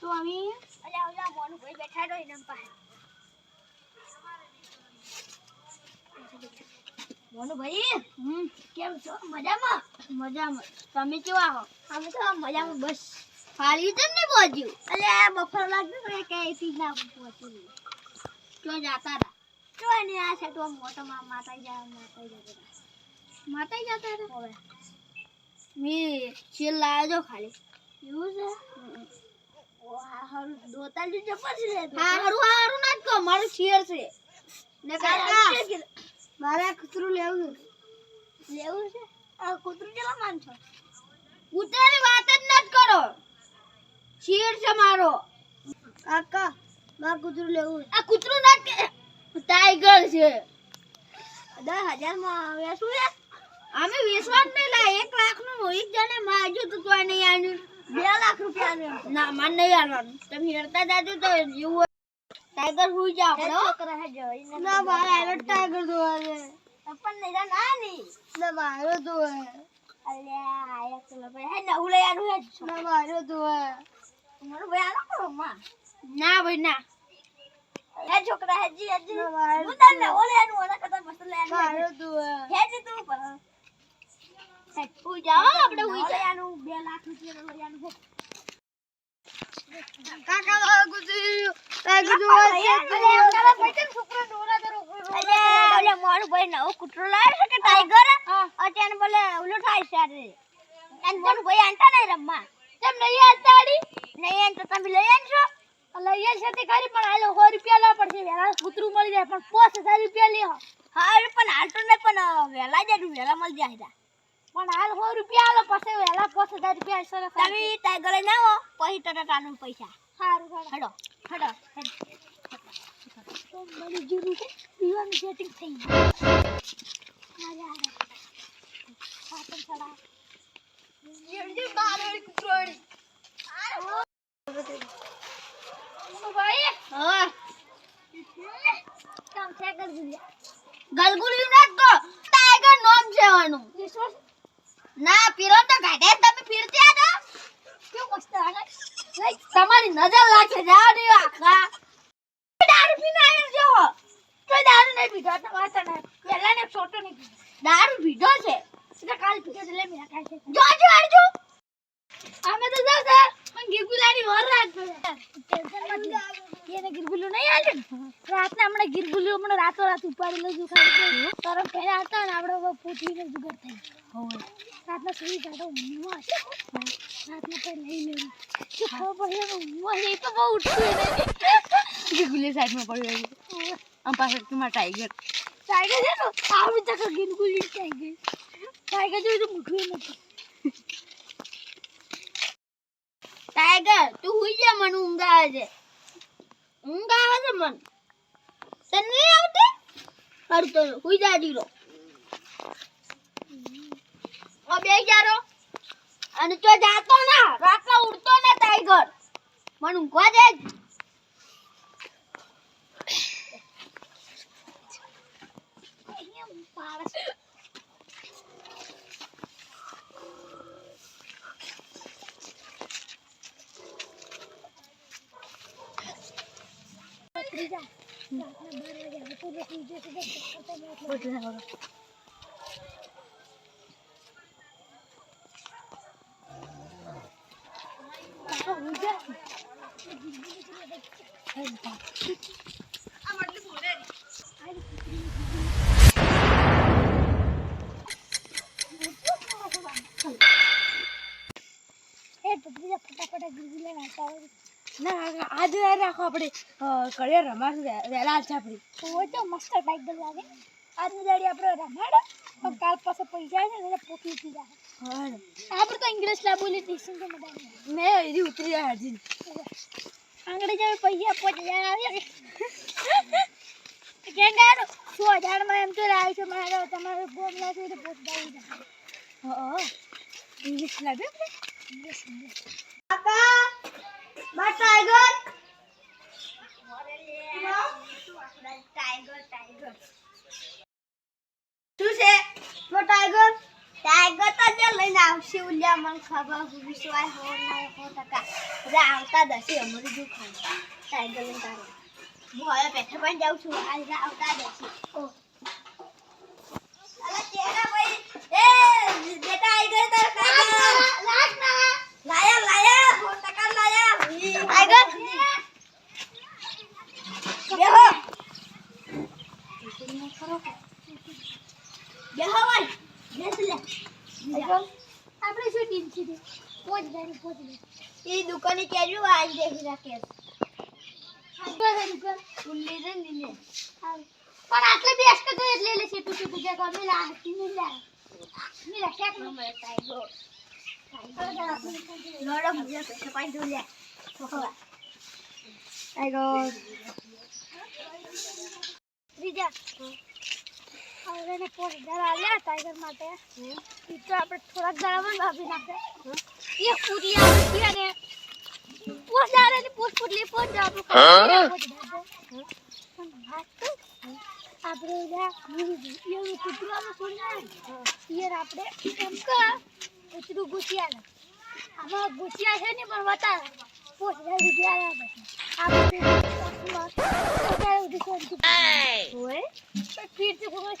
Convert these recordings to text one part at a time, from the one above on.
તો અમે અલ્યા કેમ છો? મજામાં? મજામાં. તમે કેવા હો? અમે મજામાં બસ. ફાળી તો નહીં પહોંચ્યું? અલ્યા બફર લાગ્યું તો કે એથી ના પહોંચ્યું. તો જાતા હતા તો એને આ છે તો મોટો માતાઈ જાય માતાઈ જતા માતાઈ હવે. મી છેલ લાવ્યો ખાલી. એવું છે? હારું ચપ્પલ છે હારું હારું ના કહો મારું શેર છે. ને કાકા મારે કૂતરું લેવું છે. લેવું છે? આ કૂતરું કેલા માન છો? કૂતરાની વાત જ ન કરો. શેર છે મારો. કાકા મા કૂતરું લેવું આ કૂતરું ના કે ટાઈગર છે. દસ હજારમાં આવ્યા શું અમે વિશ્વાસ જ નહીં લાય. એક લાખનું એક જણે માગ્યું તો તોય નહીં આન્યું બે લાખ રૂપિયા ના. માન નહીં આલવાનું તમે હેરતા જાજો તો એવું ટાઈગર હુઈ જા આપણે ના મારા આરો ટાઈગર જોવા છે પણ નહીં ના ની. ના મારો જોવે અલ્યા આયા તો ભાઈ હે ના ઉલે આનું હે. ના મારો જોવે મારો ભાઈ આનો કરો માં ના ભાઈ ના. હે છોકરા હજી હજી. હું તને ઓલે આનું ઓલા કરતા મસ્ત લે મારો હે તું પર હું જાઓ આપણે હુઈ જવાનું બે લાખ રૂપિયા ભરવાનું છે કાકા વાળો ગુજરી. કાકા જોવા છે પૈસા છોકરો ડોરા દરો અલે ઓલે ભાઈ નવો કૂતરો લાવ્યો છે કે ટાઈગર અચાન બોલે ઓલો થાય છે અરે અને ભાઈ આંટા નહીં રમવા. કેમ નહીં આંટાડી નહીં આંટા તમે લઈ આનશો. લઈએ છે તે ખરી પણ હાલો સો રૂપિયા લેવા પડશે. વેલા કૂતરું મળી જાય પણ પાંચ હજાર રૂપિયા લે હા પણ હાલ તો નહીં પણ વેલા જાય વેલા મળી જાય પણ હાલ સો રૂપિયા આલો પછી વેલા પાંચ હજાર રૂપિયા સરસ તમે ટાઈગર ના હો પછી ટટાટાનું પૈસા. સારું હડો હડો તો મળી ગયું છે પીવાનું સેટિંગ થઈ ગયું હારે હારે પાટણ ચડા જેડી બારોડી કુકરોડી ભાઈ હા કામ છે ગલગુલિયા ગલગુલિયું ના તો ટાઈગર નોમ છે આનું ના પીરો તો ગાડે તમે ફીરતી આ તો કેવું મસ્ત આને તમારી નજર લાગે જો દારૂ નહીં પીધો તો વાત ને. પહેલા ને છોટો નહીં દારૂ પીધો છે. એટલે કાલ પીધો છે જો જો અમે તો જાવ પણ ગીગુલાની વર રાખજો. એને ગીરગુલું નહીં આવ્યું રાતના હમણાં ગિરગુલ્યું હમણાં રાતો રાત ઉપાડી લેજો ખાલી તરફ પહેલા હતા ને આપણે પૂછીને જુગર થઈ હવે. રાતના સુઈ કાઢો ઊંઘમાં હશે રાતના તો લઈ લેવું શું ખબર પડે? ઊંઘમાં એ તો બહુ ઉઠતું એને. ગીરગુલી સાઈડમાં પડ્યું છે. આમ પાછળ તમારા ટાઈગર ટાઈગર છે ને આવી તક ગીરગુલી ટાઈગર ટાઈગર જેવું તો મૂઠું નથી. ટાઈગર તું હુઈ જા મને ઊંઘ આવે છે. ઊંઘ આવે છે મન. તને નહીં જા જારો. અને તો જાતો ના. રાતના ઉડતો ને ટાઈગર. મને ઊંઘવા દે बरं ના આજે રાખો આપણે કરિયર રમાશું વહેલા આજે આપણી. તો તો મસ્ત બાઇક લાગે આજની દાડી આપણે રમાડો પણ કાલ પાસે પૈસા છે ને પોકી ઉતરી જાય. હા. આપણે તો ઇંગ્લિશ લા બોલી તો. મેં હજી ઉતરી જાય હજી. જાય પૈસા પોચ હજાર આવ્યા કે ગાડો? સો હજારમાં એમ તો લાવ્યું છે મારે તમારે ગોમ લાગે તો દાવી જાય હા ઇંગ્લિશ લાગે? કાકા બા ટાઈગર ટાઈગર શું છે? નો ટાઈગર ટાઈગર તો જે લઈને આવશે ઉલ્યા મને ખબર વિશ્વાસ હો ના હો ટકા. બધા આવતા દશે અમારી જો ખાતા ટાઈગર લઈને તારે. હું હવે પેઠે પણ જાઉં છું આજે આવતા દશે ઓ અલા ચેરા ભાઈ. એ બેટા આઈ ગયો તારો ના લાયા લાયા. આપણે શું ટીમ છે પોચ દારી પોચ એ દુકાને કેજો આવી દેખી રાખે પણ આટલે બેસ કે તો એટલે લે છે તું તું જે મેલા મેલા ક્યાંક નો મળે ટાઈગર ટાઈગર માટે તો આપણે થોડાક દાડામાં ભાભી નાખે એ પૂરી આવે છે અને પોસ હજાર એટલે પોસ પોટલી પોસ આપણું આપણે એવું કૂતરાનું છોડી યાર આપણે એમ કર કૂતરું ગુચિયા આમાં ગુચિયા છે ને પણ વતા પોસ જાય ફીર તો કોઈ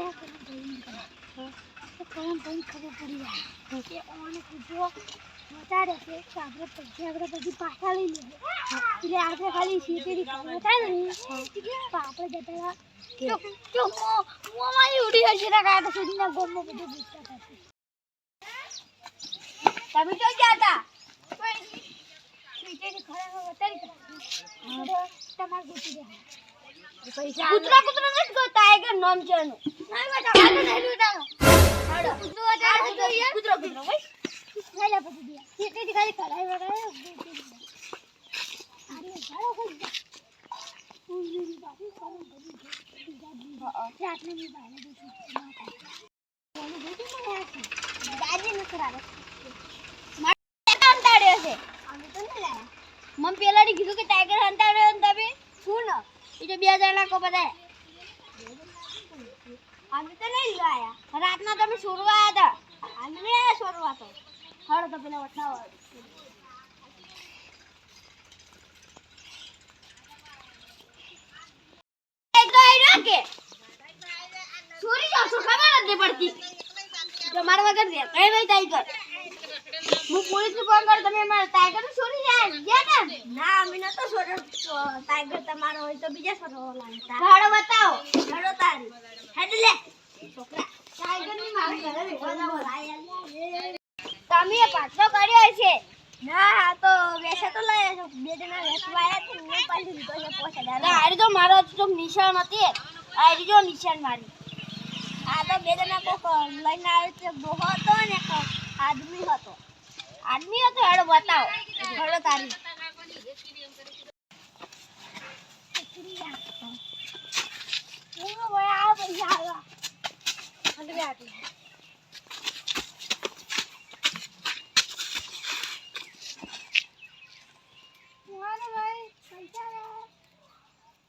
જાય કલમ પણ ખબર પડી જાય કે ઓને કૂદવો વધારે છે તો આપણે પછી આપણે પછી પાછા લઈ લઈએ એટલે આપણે ખાલી સીટેથી બતાવે ને તો આપણે જતા રહ્યા તો તો ઉડી હશે ને કાંટા સુધીના ગોમમાં બધું પૂછતા થશે તમે તો ગયા હતા સીટેથી ખરાબ બતાવી તમારે કૂતરા કૂતરા નથી ગોતા નામ છે એનું મમ પેલાની કીધું કે ટાઈગર હંતાડ્યો તમે? શું ન એ બે જણા કો બધા અમે તો નહીં લાયા રાતના તમે છોડવા આવ્યા હતા આજે નહીં આવ્યા છોડવા તો. હળો તો પેલા નહીં તમારા વગર રે કઈ નહીં ટાઈગર હું પોલીસ ને ફોન કરું તમે મારા ટાઈગર ને છોડી જાય ગયા ને? ના અમે નતો છોડ્યો. ટાઈગર તમારો હોય તો બીજા છોડવા લાગતા ભાડો બતાવો. ભાડો તારી. હેડ લે. છોકરા. ટાઈગરની માર ઘરે બેઠો તમે પાછો કર્યો છે. ના હા તો વેસા તો લઈ છો. બે જણા વેસવાયા છે. મેં પાછી લીધો છે પોસા ના આરી તો મારો તો નિશાન હતી આરી જો નિશાન મારી. આ તો બે જણા કોક લઈને આવ્યો છે. બહુ હતો ને આદમી હતો. આદમી હતો હેડો બતાવો. હેડો તારી.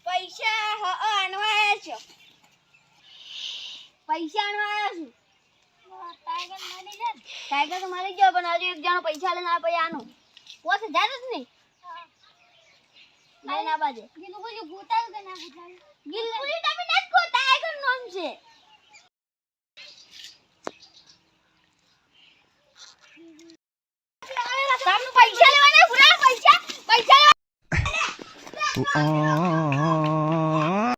પૈસા હ અનવાયા છો પૈસા અનવાયા છું ટાઈગર તો મરી ગયો પણ હજુ એક જણો પૈસા લઈને આ આનું. પોસ જાય જ નહીં. ના આ બાજુ ગિલગુલી ગોતાયું કે ના ગોતાયું? ગિલગુલી તમે નથી કો ટાઈગર નામ છે. પૈસા લેવાના પૈસા. પૈસા